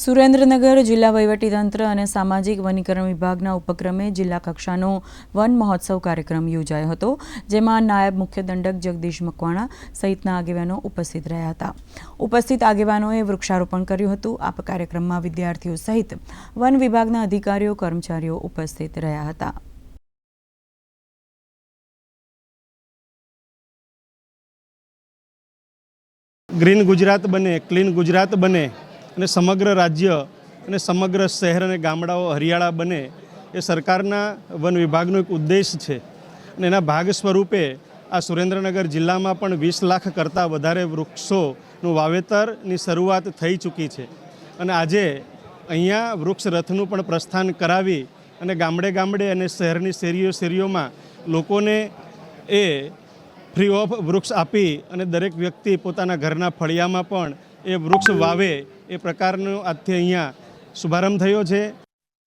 સુરેન્દ્રનગર, જિલ્લા વહીવટીતંત્ર અને સામાજિક વનીકરણ વિભાગના ઉપક્રમે જિલ્લા કક્ષાનો વન મહોત્સવ કાર્યક્રમ યોજાયો હતો, જેમાં નાયબ મુખ્ય દંડક જગદીશ મકવાણા સહિતના આગેવાનો ઉપસ્થિત રહ્યા હતા. ઉપસ્થિત આગેવાનોએ વૃક્ષારોપણ કર્યું હતું. આ કાર્યક્રમમાં વિદ્યાર્થીઓ સહિત વન વિભાગના અધિકારીઓ, કર્મચારીઓ ઉપસ્થિત રહ્યા હતા. ગ્રીન ગુજરાત બને, ક્લીન ગુજરાત બને. અને સમગ્ર રાજ્ય અને સમગ્ર શહેર અને ગામડાઓ હરિયાળા બને એ સરકારના વન વિભાગનો એક ઉદ્દેશ છે. અને એના ભાગ સ્વરૂપે આ સુરેન્દ્રનગર જિલ્લામાં પણ વીસ લાખ કરતાં વધારે વૃક્ષોનું વાવેતરની શરૂઆત થઈ ચૂકી છે. અને આજે અહીંયા વૃક્ષ રથનું પણ પ્રસ્થાન કરાવી અને ગામડે ગામડે અને શહેરની શેરીઓ શેરીઓમાં લોકોને એ ફ્રી ઓફ વૃક્ષ આપી અને દરેક વ્યક્તિ પોતાના ઘરના ફળિયામાં પણ એ વૃક્ષ વાવે એ પ્રકારનો આજથી અહીંયા શુભારંભ થયો છે.